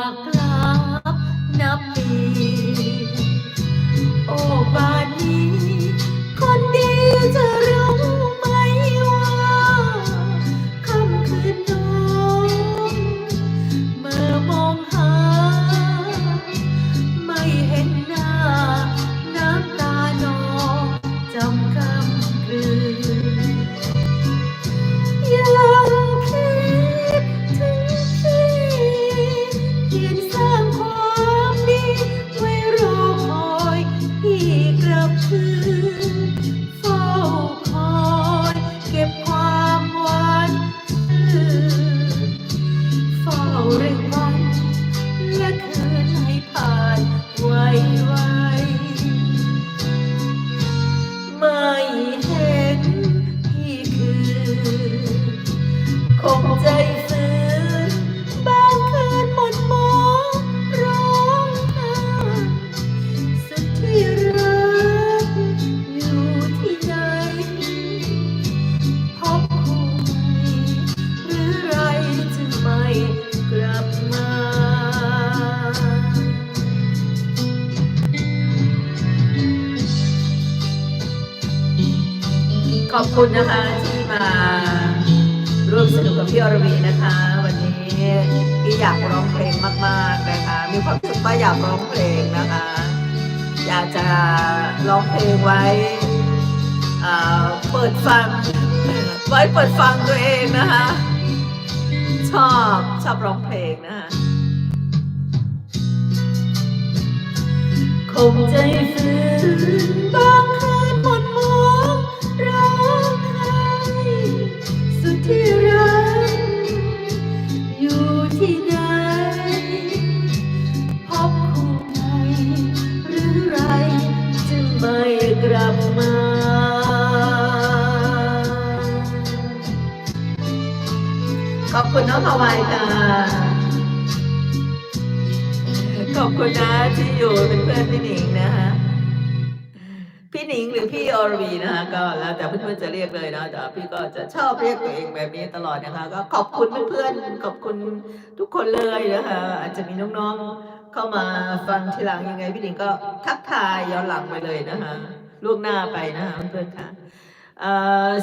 아 งใจซื้อบางคืนหมดมองร้องไห้สุดที่รักอยู่ที่ไหนพบคู่ไหมหรือไรจะไม่กลับมา ขอบคุณนะคะที่มา ร่วมสนุกกับพี่อรวีนะคะ วันนี้พี่อยากร้องเพลงมากๆนะคะ มีความรู้สึกว่าอยากร้องเพลงนะคะ อยากจะร้องเพลงไว้อ่าเปิดฟัง ไว้เปิดฟังตัวเองนะคะ ชอบชอบร้องเพลงนะคะคงใจฝืนบาง ขอบคุณน้องฮาวายค่ะ ขอบคุณนะที่อยู่เป็นเพื่อนพี่หนิงนะคะพี่หนิงหรือพี่อรวีนะคะก็แล้วแต่เพื่อนๆจะเรียกเลยนะแต่พี่ก็จะชอบเรียกตัวเองแบบนี้ตลอดนะคะ ก็ขอบคุณเพื่อนๆขอบคุณทุกคนเลยนะคะอาจจะมีน้องๆเข้ามาฟังทีหลังยังไงพี่หนิงก็ทักทายย้อนหลังไปเลยนะคะล่วงหน้าไปนะคะเพื่อนๆค่ะ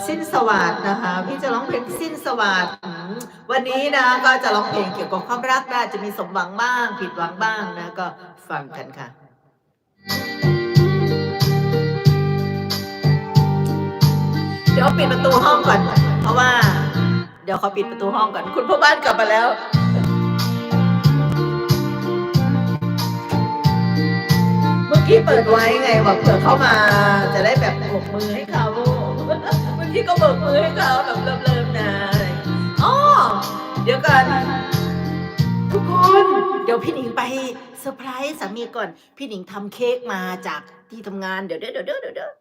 สิ้นสวัสดนะคะพี่จะร้องเพลงสิ้นสวัสดวันนี้นะก็จะร้องเพลงเกี่ยวกับความรักได้จะมีสมหวังบ้าง ผิดหวังบ้างนะก็ฟังกันค่ะเดี๋ยวปิดประตูห้องก่อน เพราะว่า เดี๋ยวเขาปิดประตูห้องก่อน คุณพ่อบ้านกลับมาแล้วเมื่อกี้เปิดไว้ไงว่าเผื่อเข้ามา จะได้แบบโบกมือให้เขา เมื่อกี้ก็โบกมือให้เขาแบบเริ่มๆนะอ๋อเดี๋ยวก่อนทุกคนเดี๋ยวพี่หนิงไปเซอร์ไพรส์สามีก่อน พี่หนิงทำเค้กมาจากที่ทำงานเดี๋ยวเดี๋ยวเดี๋ยวเดี๋ยวเดี๋ยว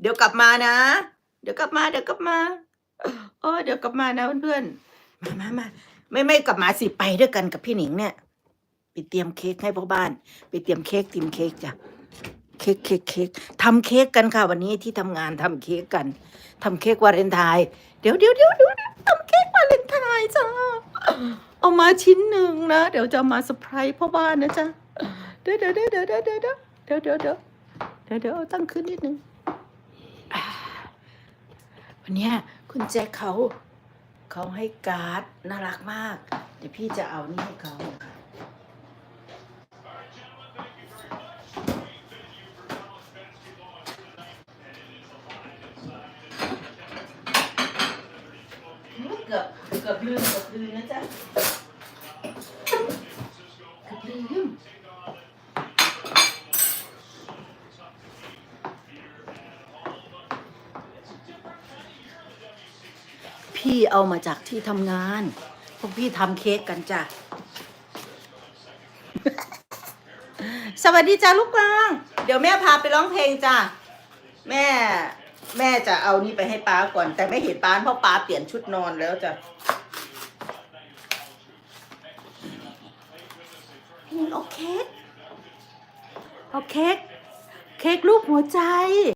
เดี๋ยวกลับมานะ เดี๋ยวกลับมาเดี๋ยวกลับมาโอ้เดี๋ยวกลับมานะเพื่อนๆมามามาไม่ไม่กลับมาสิไปด้วยกันกับพี่หนิงเนี่ยไปเตรียมเค้กให้พ่อบ้าน ไปเตรียมเค้กเตรียมเค้กจ้ะ ค้กเค้กเค้กทำเค้กกันค่ะ วันนี้ที่ทำงานทำเค้กกันทำเค้กวาเลนไทน์เดี๋ยวเดี๋ยวเดี๋ยวเดี๋ยวทำเค้กวาเลนไทน์จ้าเอามาชิ้นหนึ่งนะ เดี๋ยวจะมาเซอร์ไพรส์พ่อบ้านนะจ๊ะเดี๋ยวเดี๋ยวเดี๋ยวเดี๋ยวเดี๋ยวเดี๋ยวเดี๋ยวเดี๋ยวเดี๋ยวเดี๋ยวเดี๋ยวเอาตั้งขึ้นนิดนึงวันนี้คุณแจ็คเขาเขาให้การ์ดน่ารักมาก เดี๋ยวพี่จะเอานี่ให้เขานะคะ เกือบลืมเกือบลืมนะจ๊ะเกือบลืมพี่เอามาจากที่ทำงาน พวกพี่ทำเค้กกันจ้ะ สวัสดีจ้าลูกกลาง เดี๋ยวแม่พาไปร้องเพลงจ้ะ แม่ แม่จะเอานี่ไปให้ป้าก่อน แต่ไม่เห็นป้าเพราะป้าเปลี่ยนชุดนอนแล้วจ้ะ เอาเค้กเอาเค้กเค้กรูปหัวใจ